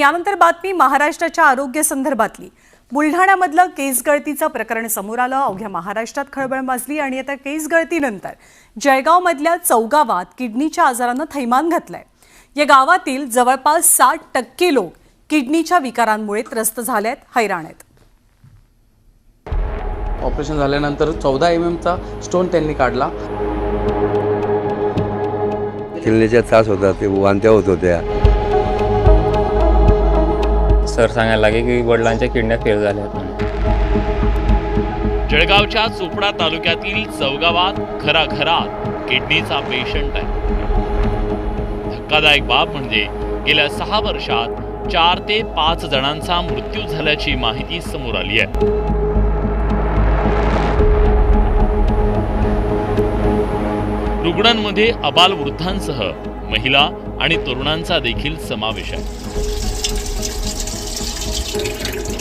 यानंतर बातमी महाराष्ट्राच्या आरोग्य संदर्भातली. बुलढाण्यामधलं केस गळतीचं प्रकरण समोर आलं. अवघ्या महाराष्ट्रात खळबळ माजली आणि आता केस गळतीनंतर जळगावमधल्या चौगावात किडनीच्या आजारानं थैमान घातलंय. या गावातील जवळपास साठ टक्के लोक किडनीच्या विकारांमुळे त्रस्त झालेत हैराण आहेत. ऑपरेशन झाल्यानंतर चौदा एम एमचा स्टोन त्यांनी काढला. किडनीचा त्रास होता ते वांत्या होत होत्या. सर सांगायला लागे की वडिलांच्या किडण्या फेल झाल्या आहेत म्हणे. जळगावच्या चोपडा तालुक्यातील चौगावात घराघरात किडनीचा पेशंट आहे. धक्कादायक बाब म्हणजे गेल्या सहा वर्षात चार ते पाच जणांचा मृत्यू झाल्याची माहिती समोर आली आहे. रुग्णांमध्ये अबालवृद्धांसह महिला आणि तरुणांचा देखील समावेश आहे.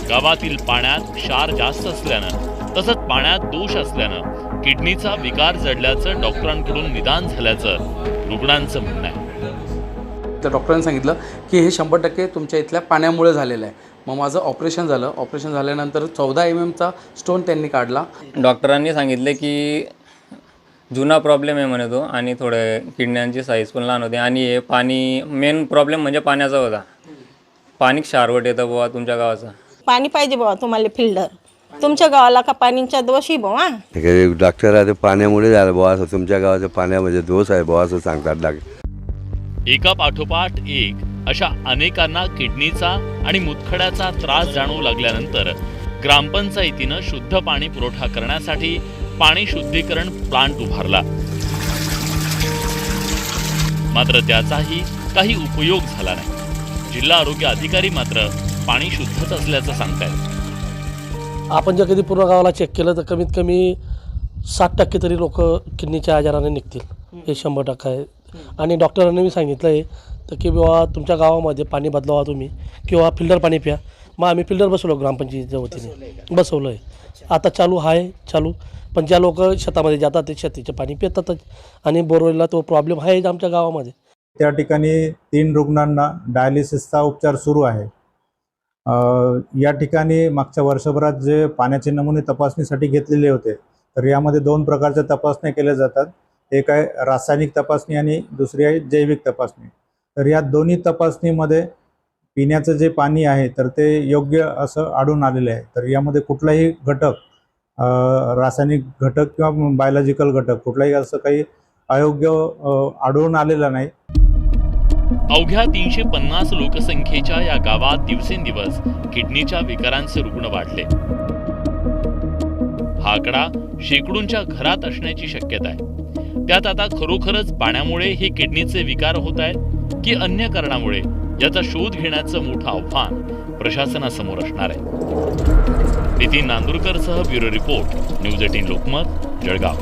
गावातील पाण्यात क्षार जास्त असल्यानं तसंच पाण्यात दोष असल्यानं किडनीचा विकार जडल्याचं डॉक्टरांकडून निदान झाल्याचं रुग्णांचं म्हणणं आहे. तर डॉक्टरांनी सांगितलं की हे शंभर टक्के तुमच्या इथल्या पाण्यामुळे झालेलं आहे. मग माझं ऑपरेशन झालं. ऑपरेशन झाल्यानंतर चौदा एम एमचा स्टोन त्यांनी काढला. डॉक्टरांनी सांगितले की जुना प्रॉब्लेम आहे म्हणे तो आणि थोडे किडण्यांची साईज पण लहान होती आणि हे पाणी मेन प्रॉब्लेम म्हणजे पाण्याचा होता. पाणी क्षारवट येतं बुवा तुमच्या गावाचं? पाणी पाहिजे बुवा तुम्हाला फिल्डर. तुमच्या गावाला का पाणीच्या दोषी बुवा? ते काही डॉक्टर आहे ते पाण्यामुळे झालं बुवा असं तुमच्या गावाच्या पाण्यामध्ये दोष आहे बुवा असं सांगतात डॉक्टर एका पाठोपाठ एक अशा अनेकांना किडनीचा आणि मुतखड्याचा त्रास जाणवू लागल्यानंतर ग्रामपंचायतीनं शुद्ध पाणी पुरवठा करण्यासाठी पाणी शुद्धीकरण प्लांट उभारला. मात्र त्याचाही काही उपयोग झाला नाही. जिल्हा आरोग्य अधिकारी मात्र पाणी शुद्धच असल्याचं सांगतायत. आपण जर कधी पूर्ण गावाला चेक केलं तर कमीत कमी साठ टक्के तरी लोक किडनीच्या आजाराने निघतील. हे शंभर टक्के आहे. आणि डॉक्टरांनी मी सांगितलं आहे तर की बाबा तुमच्या गावामध्ये पाणी बदलावा तुम्ही किंवा फिल्टर पाणी प्या. मग आम्ही फिल्टर बसवलो ग्रामपंचायतीच्या वतीने. बसवलं आहे आता चालू आहे चालू. पण ज्या लोक शेतामध्ये जातात ते शेतीचे पाणी पितातच आणि बोरवेलला तो प्रॉब्लेम आहे आमच्या गावामध्ये. त्या ठिकाणी तीन रुग्णांना डायलिसिसचा उपचार सुरू आहे. या ठिकाणी मागच्या वर्षभरात जे पाण्याचे नमुने तपासणीसाठी घेतलेले होते तर यामध्ये दोन प्रकारच्या तपासण्या केल्या जातात. एक आहे रासायनिक तपासणी आणि दुसरी आहे जैविक तपासणी. तर या दोन्ही तपासणीमध्ये पिण्याचं जे पाणी आहे तर ते योग्य असं आढळून आलेलं आहे. तर यामध्ये कुठलाही घटक रासायनिक घटक किंवा बायोलॉजिकल घटक कुठलाही असं काही अयोग्य आढळून आलेलं नाही. अवघ्या तीनशे पन्नास लोकसंख्येच्या या गावात दिवसेंदिवस किडनीच्या विकारांचे रुग्ण वाढले. हा आकडा शेकडोंच्या घरात असण्याची शक्यता आहे. त्यात आता खरोखरच पाण्यामुळे हे किडनीचे विकार होत आहेत की अन्य कारणामुळे याचा शोध घेण्याचं मोठं आव्हान प्रशासनासमोर असणार आहे. Nitin नांदुरकरसह bureau report news eighteen Lokmat Jalgaon.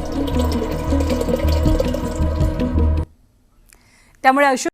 त्यामुळे अशोक